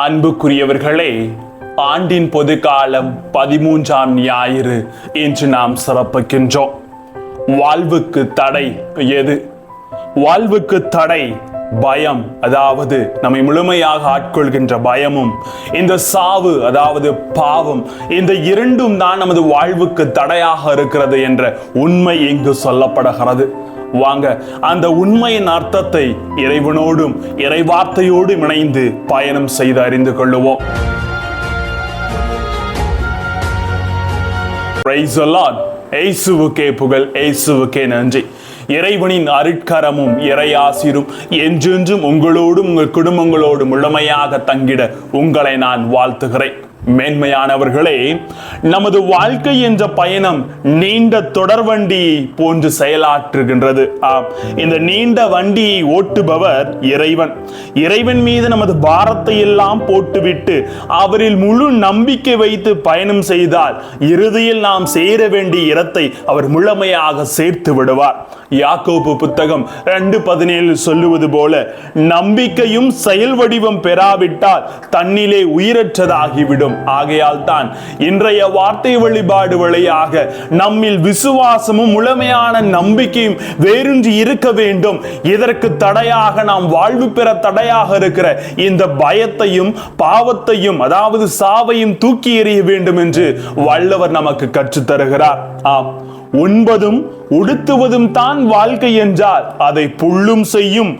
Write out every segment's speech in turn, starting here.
அன்புக்குரியவர்களே ஆண்டின் பொது காலம் பதிமூன்றாம் ஞாயிறு என்று நாம் சிறப்பிக்கின்றோம். வாழ்வுக்கு தடை எது? வாழ்வுக்கு தடை பயம் அதாவது நம்மை முழுமையாக ஆட்கொள்கின்ற பயமும் இந்த சாவு அதாவது பாவம் இந்த இரண்டும் தான் நமது வாழ்வுக்கு தடையாக இருக்கிறது என்ற உண்மை இங்கு சொல்லப்படுகிறது. வாங்க. அந்த உண்மையின் அர்த்தத்தை இறைவனோடும் இறைவார்த்தையோடும் இணைந்து பயணம் செய்து அறிந்து கொள்ளுவோம். ஏசுவுக்கே புகழ் ஏசுவுக்கே நன்றி. இறைவனின் அருட்கரமும் இறையாசிரும் என்றென்றும் உங்களோடும் உங்கள் குடும்பங்களோடும் முழுமையாக தங்கிட உங்களை நான் வாழ்த்துகிறேன். மேன்மையானவர்களே நமது வாழ்க்கை என்ற பயணம் நீண்ட தொடர்வண்டி போன்று செயலாற்றுகின்றது. ஆம் இந்த நீண்ட வண்டியை ஓட்டுபவர் இறைவன். இறைவன் மீது நமது பாரத்தை எல்லாம் போட்டுவிட்டு அவரில் முழு நம்பிக்கை வைத்து பயணம் செய்தால் இறுதியில் நாம் சேர வேண்டிய இடத்தை அவர் முழுமையாக சேர்த்து விடுவார். யாக்கோபு புத்தகம் ரெண்டு பதினேழு சொல்லுவது போல நம்பிக்கையும் செயல் வடிவம் பெறாவிட்டால் தன்னிலே உயிரற்றதாகிவிடும். ஆகையால் தான் இன்றைய வார்த்தை வழிபாடு வழியாக நம்மில் விசுவாசமும் முழுமையான நம்பிக்கையும் வேறொன்று இருக்க வேண்டும். இதற்கு தடையாக நாம் வாழ்வு பெற தடையாக இருக்கிற இந்த பயத்தையும் பாவத்தையும் அதாவது சாவையும் தூக்கி எறிய வேண்டும் என்று வல்லவர் நமக்கு கற்றுத் தருகிறார். ஆம் உண்பதும் உடுத்துவதும் தான் வாழ்க்கை என்றால் அதை புல்லும் செய்யும்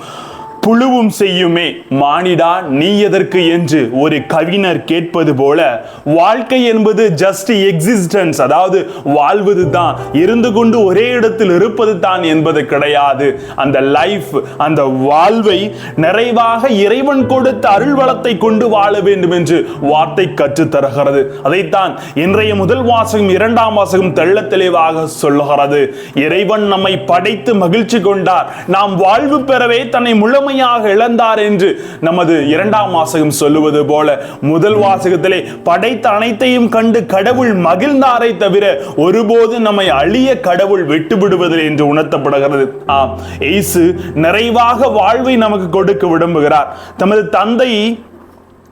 புழுவும் செய்யுமே. மானிடா நீ எதற்கு என்று ஒரு கவிஞர் கேட்பது போல வாழ்க்கை என்பது ஜஸ்ட் எக்ஸிஸ்டன்ஸ் அதாவது வாழ்வது தான். இருந்து கொண்டு ஒரே இடத்தில் இருப்பது தான் என்பது கிடையாது. அந்த லைஃப் அந்த வாழ்வை நிறைவாக இறைவன் கொடுத்த அருள் வளத்தை கொண்டு வாழ வேண்டும் என்று வார்த்தை கற்றுத் தருகிறது அதைத்தான் இன்றைய முதல் வாசகம் இரண்டாம் வாசகம் தெள்ள தெளிவாக சொல்லுகிறது. இறைவன் நம்மை படைத்து மகிழ்ச்சி கொண்டார். நாம் வாழ்வு பெறவே தன்னை முழுமை முழுமையாக இழந்தார் என்று நமது இரண்டாம் வாசகம் சொல்லுவது போல முதல் வாசகத்திலே படைத்த அனைத்தையும் கண்டு கடவுள் மகிழ்ந்தாரை தவிர ஒருபோது நம்மை அழிய கடவுள் விட்டுவிடுவதில்லை என்று உணர்த்தப்படுகிறது. ஆம் எய்சு நிறைவாக வாழ்வை நமக்கு கொடுக்க விரும்புகிறார். தமது தந்தை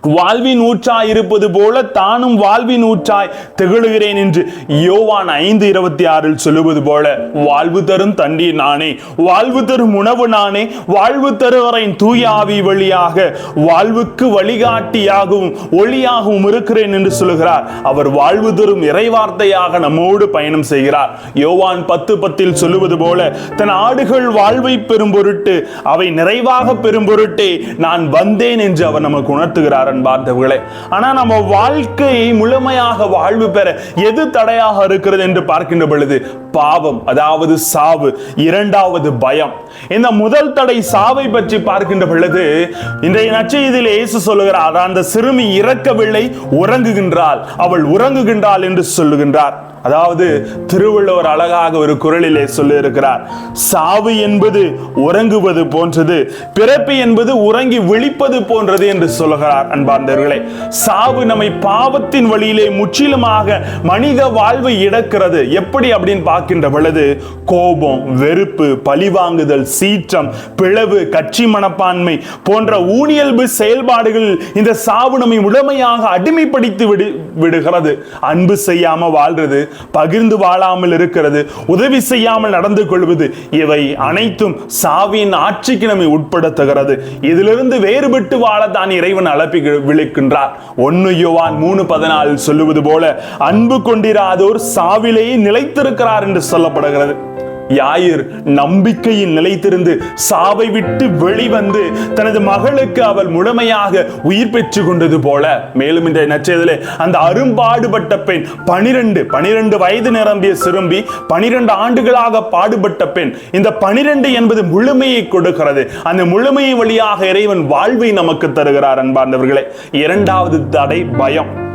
வாழ்வின் ஊற்றாய் இருப்பது போல தானும் வாழ்வின் ஊற்றாய் திகழுகிறேன் என்று யோவான் ஐந்து இருபத்தி ஆறில் சொல்லுவது போல வாழ்வு தரும் தண்ணீர் நானே வாழ்வு தரும் உணவு நானே வாழ்வு தருவரின் தூயாவி வழியாக வாழ்வுக்கு வழிகாட்டியாகவும் ஒளியாகவும் இருக்கிறேன் என்று சொல்லுகிறார். அவர் வாழ்வு தரும் இறைவார்த்தையாக நம்மோடு பயணம் செய்கிறார். யோவான் பத்து பத்தில் சொல்லுவது போல தன் ஆடுகள் வாழ்வை பெறும் பொருட்டு அவை நிறைவாக பெறும் பொருட்டே நான் வந்தேன் என்று அவர் நமக்கு உணர்த்துகிறார். அன்பார்ந்தவர்களே. ஆனா நம்ம வாழ்க்கையை முழுமையாக வாழ்வு பெற எது தடையாக இருக்கிறது என்று பார்க்கின்ற பொழுது பாவம் அதாவது சாவு இரண்டாவது பயம். இந்த முதல் தடை சாவை பற்றி பார்க்கின்ற பொழுது இன்றைய நச்செய்தியில் இயேசு சொல்லுகிறார் அந்த சிறுமி இறக்கவில்லை உறங்குகின்றாள். அவள் உறங்குகின்றாள் என்று சொல்லுகின்றார். அதாவது திருவள்ளுவர் அழகாக ஒரு குரலிலே சொல்லியிருக்கிறார் சாவு என்பது உறங்குவது போன்றது பிறப்பு என்பது உறங்கி விழிப்பது போன்றது என்று சொல்லுகிறார் அன்பார்ந்தவர்களே. சாவு நம்மை பாவத்தின் வழியிலே முற்றிலுமாக மனித வாழ்வை இழக்கிறது. எப்படி அப்படின்னு பார்க்கின்ற பொழுது கோபம் வெறுப்பு பழிவாங்குதல் சீற்றம் பிளவு கட்சி மனப்பான்மை போன்ற ஊனியல்பு செயல்பாடுகள் இந்த சாவு நம்மை உடமையாக அடிமைப்படுத்தி விடு விடுகிறது. அன்பு செய்யாமல் வாழ்றது பகிர்ந்து வாழாமல் இருக்கிறது உதவி செய்யாமல் நடந்து கொள்வது இவை அனைத்தும் சாவியின் ஆட்சிக்கு நம்மை உட்படுத்துகிறது. இதிலிருந்து வேறுபட்டு வாழத்தான் இறைவன் அழப்பி விழுக்கின்றார் ஒன்னு யோவான் மூணு பதினாலில் சொல்லுவது போல அன்பு கொண்டிராதோர் சாவிலேயே நிலைத்திருக்கிறார் என்று சொல்லப்படுகிறது. யாயிர் நம்பிக்கையில் நிலைத்திருந்து சாவை விட்டு வெளிவந்து தனது மகளுக்கு அவள் முழுமையாக உயிர் பெற்று கொண்டது போல மேலும் இந்த நச்சதிலே அந்த அரும்பாடுபட்ட பெண் பனிரெண்டு பனிரெண்டு வயது நிரம்பிய சிறும்பி பனிரெண்டு ஆண்டுகளாக பாடுபட்ட பெண் இந்த பனிரெண்டு என்பது முழுமையை கொடுக்கிறது. அந்த முழுமையை வழியாக இறைவன் வாழ்வை நமக்கு தருகிறார் அன்பார்ந்தவர்களே. இரண்டாவது தடை பயம்.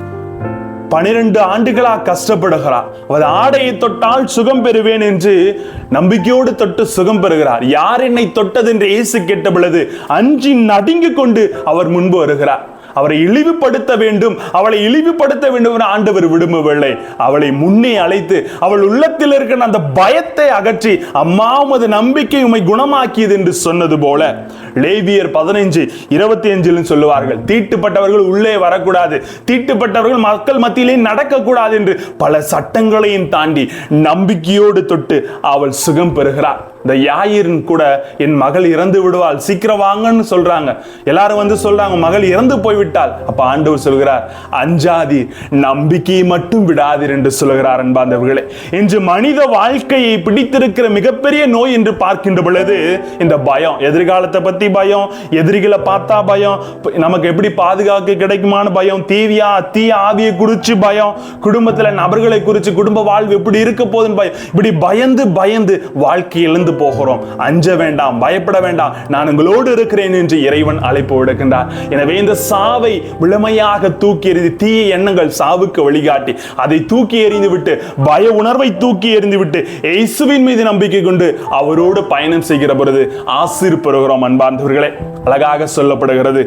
பனிரெண்டு ஆண்டுகளா கஷ்டப்படுகிறார். அவர் ஆடையை தொட்டால் சுகம் பெறுவேன் என்று நம்பிக்கையோடு தொட்டு சுகம் பெறுகிறார். யார் என்னை தொட்டது என்று இயேசு கேட்ட பொழுது அஞ்சி நடுங்கிக் கொண்டு அவர் முன்பு வருகிறார். அவரை இழிவுபடுத்த வேண்டும். அவளை இழிவுபடுத்த வேண்டும் என ஆண்டவர் விடும்பவில்லை. அவளை முன்னே அழைத்து அவள் உள்ளத்தில் இருக்கிற அந்த பயத்தை அகற்றி அம்மா உமது நம்பிக்கை உமை குணமாக்கியது என்று சொன்னது போல லேவியர் பதினைஞ்சு இருபத்தி அஞ்சிலும் சொல்லுவார்கள் தீட்டுப்பட்டவர்கள் உள்ளே வரக்கூடாது. தீட்டுப்பட்டவர்கள் மக்கள் மத்தியிலே நடக்கக்கூடாது என்று பல சட்டங்களையும் தாண்டி நம்பிக்கையோடு தொட்டு அவள் சுகம் பெறுகிறார் இந்த யாயிரின் கூட என் மகள் இறந்து விடுவாள் சீக்கிரம் வாங்கன்னு சொல்றாங்க. எல்லாரும் வந்து சொல்றாங்க மகள் இறந்து போய்விட்டாள். அப்ப ஆண்டவர் சொல்கிறார் அஞ்சாதி நம்பிக்கையை மட்டும் விடாதீர் என்று சொல்கிறார் அன்பாந்தவர்களே இன்று மனித வாழ்க்கையை பிடித்திருக்கிற மிகப்பெரிய நோய் என்று பார்க்கின்ற பொழுது இந்த பயம் எதிர்காலத்தை பத்தி பயம் எதிரிகளை பார்த்தா பயம் நமக்கு எப்படி பாதுகாக்க கிடைக்குமான பயம் தீவியா தீ ஆவியை குறிச்சு பயம் குடும்பத்துல நபர்களை குறித்து குடும்ப வாழ்வு எப்படி இருக்க போதுன்னு பயம். இப்படி பயந்து பயந்து வாழ்க்கை இழந்து போகிறோம். அஞ்ச வேண்டாம் பயப்பட வேண்டாம். நான் உங்களோடு இருக்கிறேன் என்று இறைவன் அழைப்பு விடுக்கின்றார். எனவே இந்த சாவை விளமையாக தூக்கி எறிந்து தீய எண்ணங்கள் சாவுக்கு வழிகாட்டி அதை தூக்கி எறிந்து விட்டு பய உணர்வை தூக்கி எறிந்து விட்டு இயேசுவின் மீது நம்பிக்கை கொண்டு அவரோடு பயணம் செய்கிற பொழுது ஆசிர் பெறுகிறோம் அன்பார்ந்தவர்களே. அழகாக சொல்லப்படுகிறது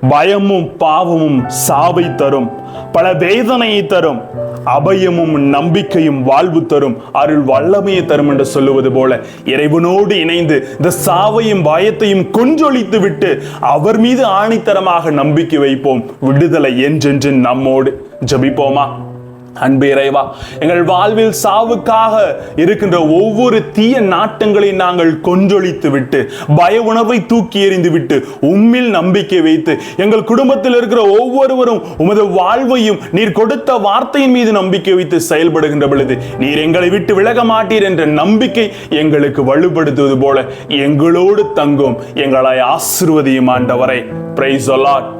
பயமும் பாவமும் சாவை தரும். பல வேதனையை தரும். அபயமும் நம்பிக்கையும் வாழ்வு தரும். அருள் வல்லமையை தரும் என்று சொல்லுவது போல இறைவனோடு இணைந்து இந்த சாவையும் பயத்தையும் கொஞ்சொழித்து விட்டு அவர் மீது ஆணித்தரமாக நம்பிக்கை வைப்போம். விடுதலை என்றென்று நம்மோடு. ஜபிப்போமா? அன்பு இறைவா எங்கள் வாழ்வில் சாவுக்காக இருக்கின்ற ஒவ்வொரு தீய நாட்டங்களை நாங்கள் கொஞ்சொழித்து விட்டு பய உணவை தூக்கி எறிந்து விட்டு உம்மில் நம்பிக்கை வைத்து எங்கள் குடும்பத்தில் இருக்கிற ஒவ்வொருவரும் உமது வாழ்வையும் நீர் கொடுத்த வார்த்தையின் மீது நம்பிக்கை வைத்து செயல்படுகின்ற பொழுது நீர் எங்களை விட்டு விலக மாட்டீர் என்ற நம்பிக்கை எங்களுக்கு வலுப்படுத்துவது போல எங்களோடு தங்கும் எங்களை ஆசிர்வதியும் ஆண்டவரை. Price allot